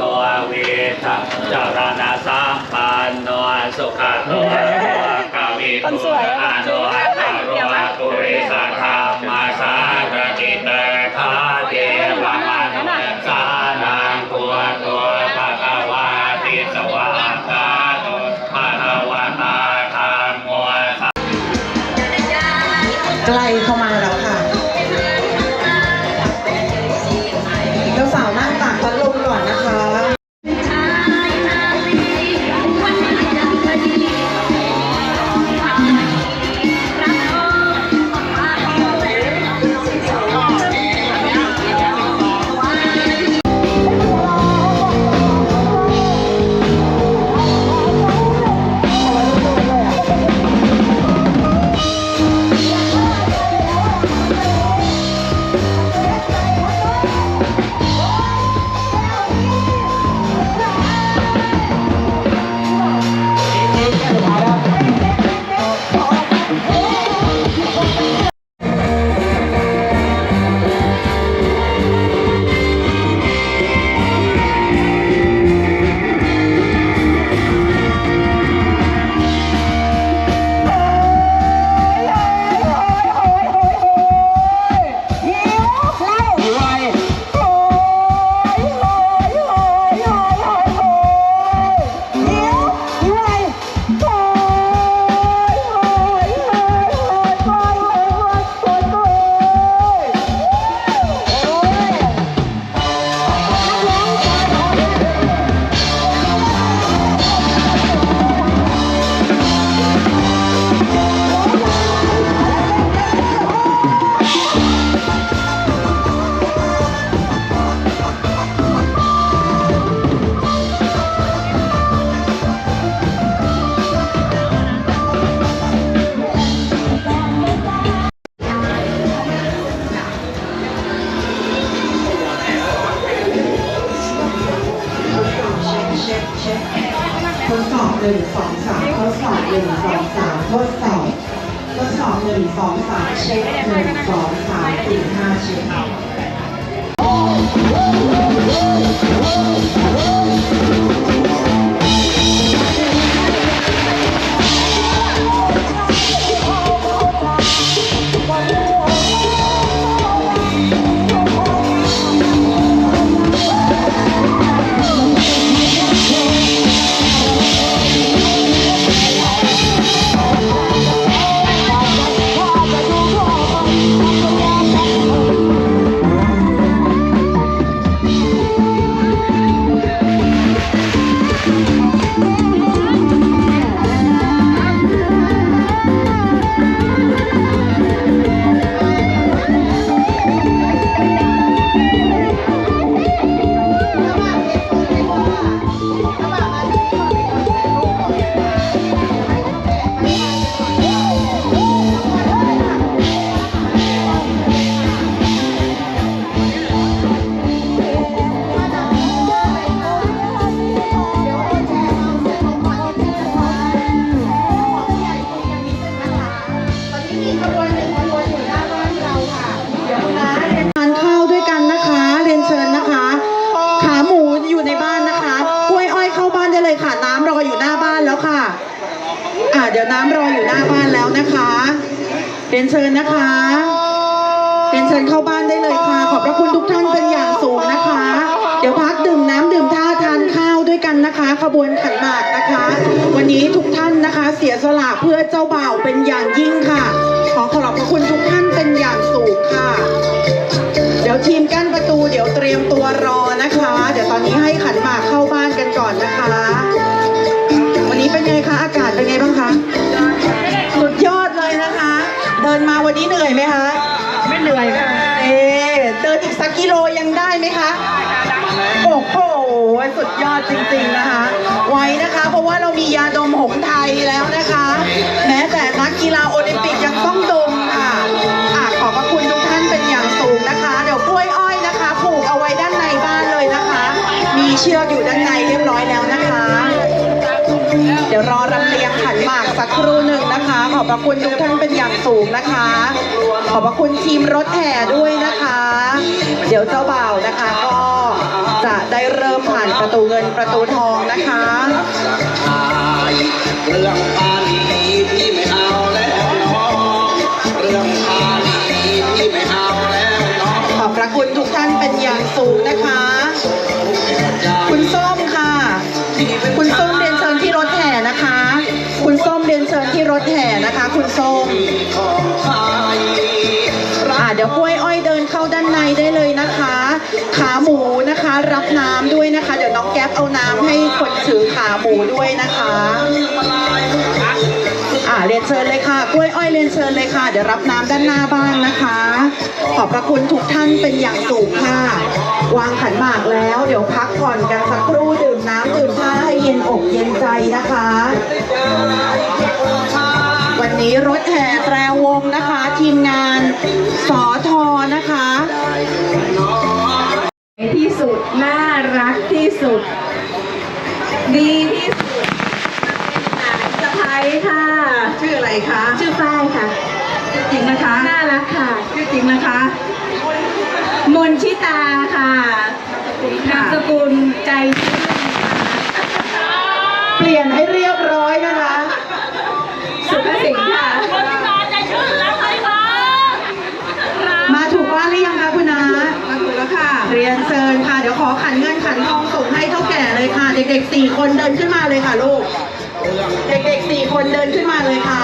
ตัวเวทะจารณะสัมปันโนสุขตัวตัวกาวิตุอานุอัตตาโรปุริสัทธามาสารติเตคาเทวมนุสานังตัวตัวปะกวาติสวาคาตุภะวะตาธรรมโมสัมใกล้เข้า สามทดสอบหนึ่งสองสามทดสอบทดสอบหนึ่งสองสามเช็คหนึ่งสองสามสี่ห้าเช็ค รียนเชิญนะคะเรียนเชิญเข้าบ้านได้เลยค่ะ ขอบพระคุณทุกท่านเป็นอย่างสูงนะคะ เดี๋ยวพักดื่มน้ำดื่มท่าทานข้าวด้วยกันนะคะ ขบวนขันหมากนะคะ วันนี้ทุกท่านนะคะ เสียสละเพื่อเจ้าบ่าวเป็นอย่างยิ่งค่ะ ขอขอบพระคุณทุกท่านเป็นอย่างสูงค่ะ เดี๋ยวทีมกั้นประตูเดี๋ยวเตรียมตัวรอนะคะ เดี๋ยวตอนนี้ให้ขันหมากเข้าบ้าน ดจริงๆนะคะ ไว้นะคะ เพราะว่าเรามียาดมหงไทยแล้วนะคะ แม้แต่นักกีฬาโอลิมปิกยังต้องดมค่ะอะขอบพระคุณทุกท่านเป็นอย่างสูงนะคะ เดี๋ยวกล้วยอ้อยนะคะ ผูกเอาไว้ด้านในบ้านเลยนะคะ มีเชือกอยู่ด้านในเรียบร้อยแล้วนะคะ เดี๋ยวรอรำเรียงขันหมากสักครู่หนึ่งนะคะ ขอบพระคุณทุกท่านเป็นอย่างสูงนะคะ ขอบพระคุณทีมรถแห่ด้วยนะคะ เดี๋ยวเจ้าบ่าวนะคะก็จะได้เริ่มผ่านประตูเงินประตูทองนะคะเรื่องปาลี เข้าด้านในได้เลยนะคะ ขาหมูนะคะ รับน้ำด้วยนะคะ เดี๋ยวน้องแก๊ปเอาน้ำให้คนถือขาหมูด้วยนะคะ อ่าเรียนเชิญเลยค่ะกล้วยอ้อยเรียนเชิญเลยค่ะ เดี๋ยวรับน้ำด้านหน้าบ้านนะคะ ขอบพระคุณทุกท่านเป็นอย่างสูงค่ะ วางขันหมากแล้ว เดี๋ยวพักผ่อนกันสักครู่ดื่มน้ำดื่มท่าให้เย็นอกเย็นใจนะคะวันนี้รถแห่แตรวงนะคะ ทีมงานสอท รักที่สุด ดีที่สุดสะพ้ายค่ะ ชื่ออะไรคะ ชื่อฝ้ายค่ะจริงนะคะน่ารักค่ะ ชื่อจริงนะคะ มนชิตาค่ะนามสกุลใจชื่นเปลี่ยนให้เรี เด็กๆสี่คนเดินขึ้นมาเลยค่ะลูก เด็กๆสี่คนเดินขึ้นมาเลยค่ะ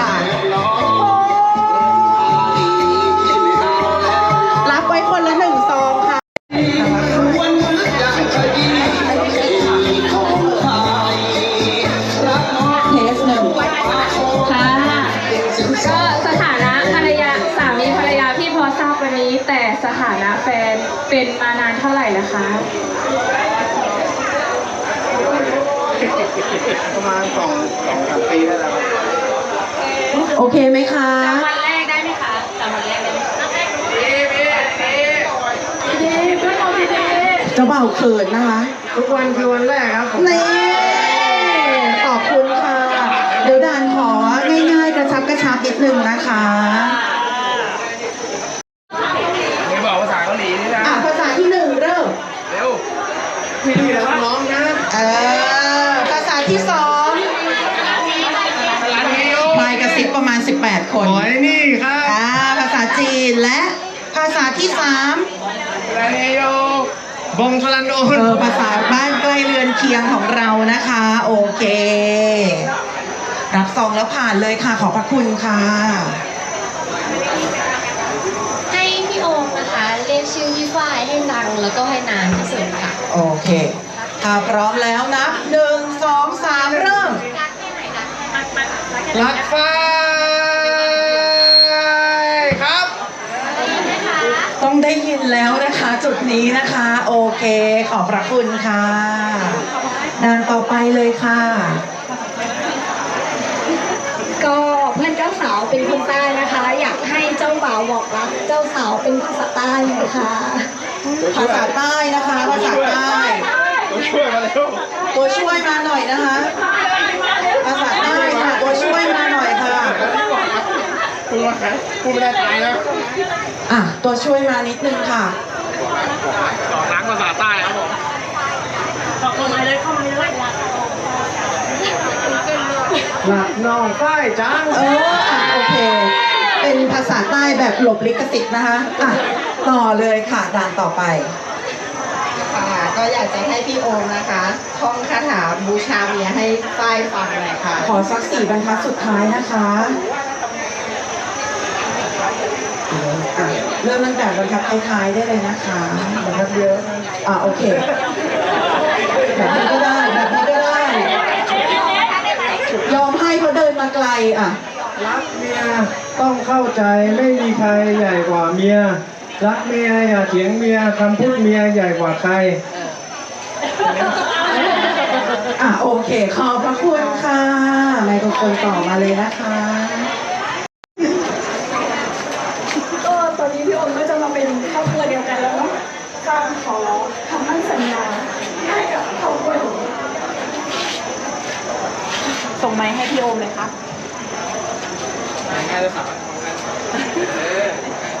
ประมาณสองสองสามปีได้แล้วโอเคไหมคะวันแรกได้ไหมคะจำวันแรกได้ไหมดีเพื่อนเราดีเจ้าบ่าวเขินนะคะ ทุกวันคือวันแรกครับผมนี่ ขอบคุณค่ะ เดี๋ยวดานของ่ายๆ กระชับกระชับนิดนึงนะคะ นโดเอนอภาษาบ้านใกล้เรือนเคียงของเรานะคะ โอเค รับซองแล้วผ่านเลยค่ะขอบพระคุณค่ะ ให้พี่โอมนะคะ เรียกชื่อพี่ฝ้ายให้ดังแล้วก็ให้นานที่สุดค่ะ โอเค ถ้าพร้อมแล้วนับหนึ่งสองสามเริ่ม รักฟ้ายครับ ต้องได้ยินแล้วนะคะ จุดนี้นะคะ โอเคขอบพระคุณค่ะดานต่อไปเลยค่ะ ก็เพื่อนเจ้าสาวเป็นคนใต้นะคะ อยากให้เจ้าบ่าวบอกรักเจ้าสาวเป็นภาษาใต้นะคะภาษาใต้นะคะภาษาใต้ตัวช่วยมาเร็วตัวช่วยมาหน่อยนะคะ ภาษาใต้ค่ะตัวช่วยมาหน่อยค่ะกูมากูไม่ได้ตายแล้วอะตัวช่วยมานิดนึงค่ะ สองล้างภาษาใต้ครับผมหลักน้องฝ้ายจังเอออะโอเค เป็นภาษาใต้แบบหลบลิขสิทธิ์นะคะอะต่อเลยค่ะด่านต่อไป ค่ะก็อยากจะให้พี่โอมนะคะท่องคาถาบูชาเมียให้ฝ้ายฟังหน่อยค่ะ ขอสักสี่บรรทัดสุดท้ายนะคะอะ เริ่มตั้งแต่บรรทัดท้ายๆได้เลยนะคะบรรทัดเยอะอะโอเคแบบนี้ก็ได้แบบนี้ก็ได้ ยอมให้เขาเดินมาไกลอะ รักเมียต้องเข้าใจไม่มีใครใหญ่กว่าเมีย รักเมียอย่าเถียงเมียคำพูดเมียใหญ่กว่าใคร อะโอเค ขอบพระคุณค่ะไมโครโฟนต่อมาเลยนะคะ ก็ตอนนี้พี่โอมก็จะมาเป็นครอบครัวเดียวกันแล้วเนาะก็ข อคำมั่นสัญญาให้กับครอบครัวของส่งไม้ให้พี่โอมเลยค่ะ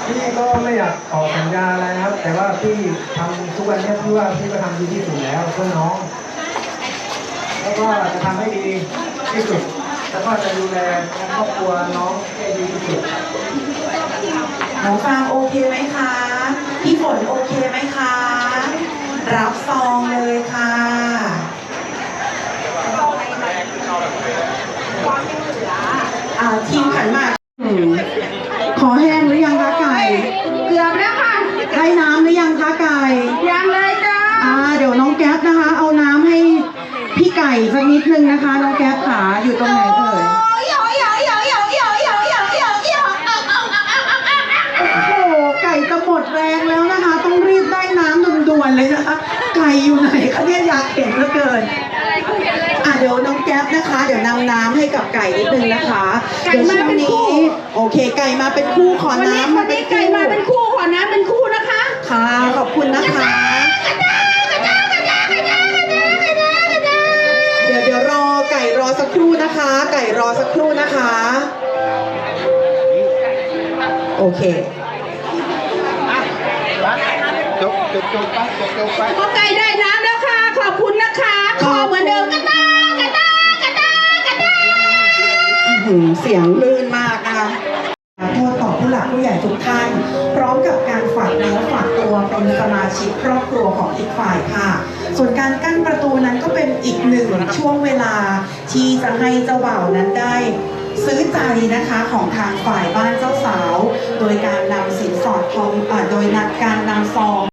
พี่ก็ไม่อยากขอสัญญาอะไรนะครับ แต่ว่าพี่ทำทุกวันเนี้ยพี่ว่าพี่ก็ทำดีที่สุดแล้วเพื่อน้อง แล้วก็จะทำให้ดีที่สุด แล้วก็จะดูแลครอบครัวน้องให้ดีที่สุดหนูฟังโอเคไหมคะ พี่ฝนโอเคไหมคะ รับซองเลยค่ะ อ่าทีมขันหมากอืมขอแห้งหรือยังคะไก่ เกือบแล้วค่ะ ได้น้ำหรือยังคะไก่ ยังเลยจ้าอ่าเดี๋ยวน้องแก๊ปนะคะ เอาน้ำให้พี่ไก่สักนิดนึงนะคะ น้องแก๊ปขาอยู่ตรงไหนเอ่ย นะคะไก่อยู่ไหนคะเนี่ยอยากเห็นเหลือเกินอะเดี๋ยวน้องแก๊ปนะคะ เดี๋ยวนำน้ำให้กับไก่นิดนึงนะคะไก่มาเป็นคู่ดี๋ยวช่วงนี้โอเค ไก่มาเป็นคู่ขอวันนี้น้ำวันนี้ไก่มาเป็นคู่ขอน้ำเป็นคู่นะคะค่ะขอบคุณนะคะ เดี๋ยวเดี๋ยวรอไก่รอสักครู่นะคะ ไก่รอสักครู่นะคะ โอเค ก็ไก่ได้น้ำแล้วค่ะ ขอบคุณนะคะขอเหมือนเดิมกระตากระตากระตากระตาหือเสียงลื่นมากนะคะขอโทษต่อผู้หลักผู้ใหญ่ทุกท่าน พร้อมกับการฝากเนื้อฝากตัวเป็นสมาชิกครอบครัวของอีกฝ่ายค่ะ ส่วนการกั้นประตูนั้นก็เป็นอีกหนึ่งช่วงเวลา ที่จะให้เจ้าบ่าวนั้นได้ซื้อใจนะคะของทางฝ่ายบ้านเจ้าสาว โดยการนำสินสอดทองอโดยนัดการนำซอง